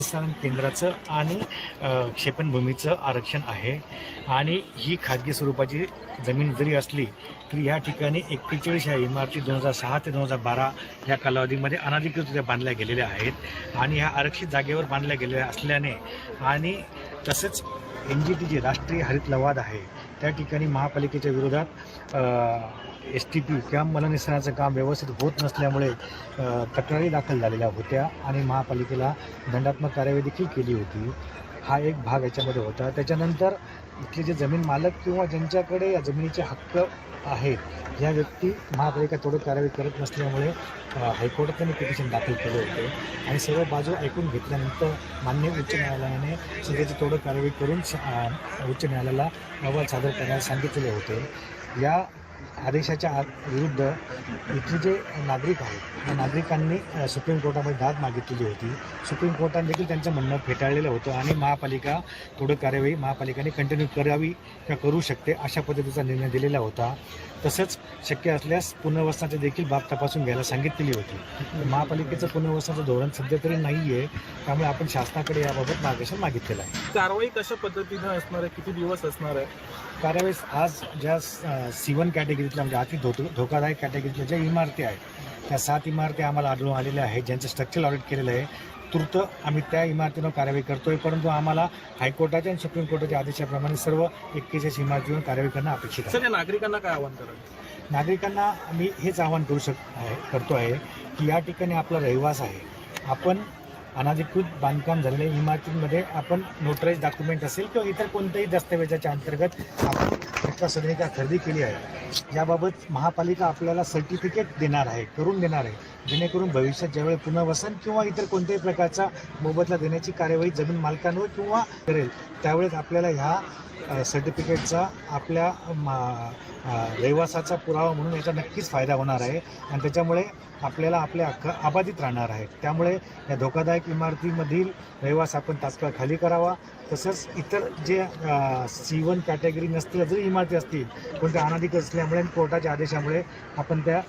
स्थानक केंद्राचं आणि क्षेपणभूमीचं आरक्षण आहे. आणि ही खाजगी स्वरूपाची जमीन जरी असली तरी या ठिकाणी एक्केचाळीस ह्या इमारती दोन हजार सहा ते दोन हजार बारा या कालावधीमध्ये अनाधिकृत बांधल्या गेलेल्या आहेत. आणि ह्या आरक्षित जागेवर बांधल्या गेलेल्या असल्याने आणि तसेच एन जी टी जी राष्ट्रीय हरित लवाद आहे त्या ठिकाणी महापालिकेच्या विरोधात एस टी पी किंवा मलनिसरणाचं काम व्यवस्थित होत नसल्यामुळे तक्रारी दाखल झालेल्या होत्या आणि महापालिकेला दंडात्मक कार्यवाही देखील केली होती. हा एक भाग याच्यामध्ये होता. त्याच्यानंतर इथले जे जमीन मालक किंवा ज्यांच्याकडे या जमिनीचे हक्क आहेत या व्यक्ती महापालिका थोडं कारवाई करत नसल्यामुळे अ, हायकोर्टात त्यांनी पिटिशन दाखल केले होते. आणि सर्व बाजू ऐकून घेतल्यानंतर मान्य उच्च न्यायालयाने सध्याची थोडं कारवाई करून उच्च न्यायालयाला अहवाल सादर करण्यास सांगितलेले होते. या आदेशाच्या विरुद्ध इथले जे नागरिक आहेत त्या नागरिकांनी सुप्रीम कोर्टामध्ये दाद मागितलेली होती. सुप्रीम कोर्टाने देखील त्यांचं म्हणणं फेटाळलेलं होतं आणि महापालिका थोडं कार्यवाही महापालिकेने कंटिन्यू करावी किंवा करू शकते अशा पद्धतीचा निर्णय दिलेला होता. तसंच शक्य असल्यास पुनर्वसनाची देखील बाब तपासून घ्यायला सांगितलेली होती. महापालिकेचं पुनर्वसनाचं धोरण सध्या तरी नाही आहे त्यामुळे आपण शासनाकडे याबाबत मार्गदर्शन मागितलेलं आहे. कारवाई कशा पद्धतीनं असणार आहे? किती दिवस असणार आहे? कारवाई आज ज्या सी वन कॅटेगरीतल्या म्हणजे अति धो धोकादायक कॅटेगरीतल्या ज्या इमारती आहेत त्या सात इमारती आम्हाला आढळून आलेल्या आहेत ज्यांचं स्ट्रक्चर ऑडिट केलेलं आहे. तूर्त आम्ही त्या इमारतीवर कारवाई करतोय परंतु आम्हाला हायकोर्टाच्या आणि सुप्रीम कोर्टाच्या आदेशाप्रमाणे सर्व एक्केचाळीस इमारतीवर कारवाई करणं अपेक्षित आहे. नागरिकांना काय आव्हान कराल? नागरिकांना आम्ही हेच आवाहन करू शक आहे करतो आहे की या ठिकाणी आपला रहिवास आहे. आपण अनाधिकृत बांधकाम झालेल्या इमारतींमध्ये आपण नोटराईज डॉक्युमेंट असेल किंवा इतर कोणत्याही दस्तावेजाच्या अंतर्गत आपण प्रशासनिका खरेदी केली आहे. याबाबत महापालिका आपल्याला सर्टिफिकेट देणार आहे करून देणार आहे. जेणेकरून भविष्यात ज्यावेळी पुनर्वसन किंवा इतर कोणत्याही प्रकारचा मोबदला देण्याची कार्यवाही जमीन मालकांवर किंवा करेल त्यावेळेस आपल्याला ह्या सर्टिफिकेटचा आपल्या मा- रहिवासाचा पुरावा म्हणून याचा नक्कीच फायदा होणार आहे. आणि त्याच्यामुळे आपल्याला आपले अबाधित राहणार आहेत त्यामुळे या धोकादायक इमारतीमधील रहिवास आपण तात्काळ खाली करावा. तसंच इतर जे सी वन कॅटेगरी नसतील जरी इमारती असतील कोणत्या अनाधिक असल्यामुळे आणि कोर्टाच्या आदेशामुळे आपण त्या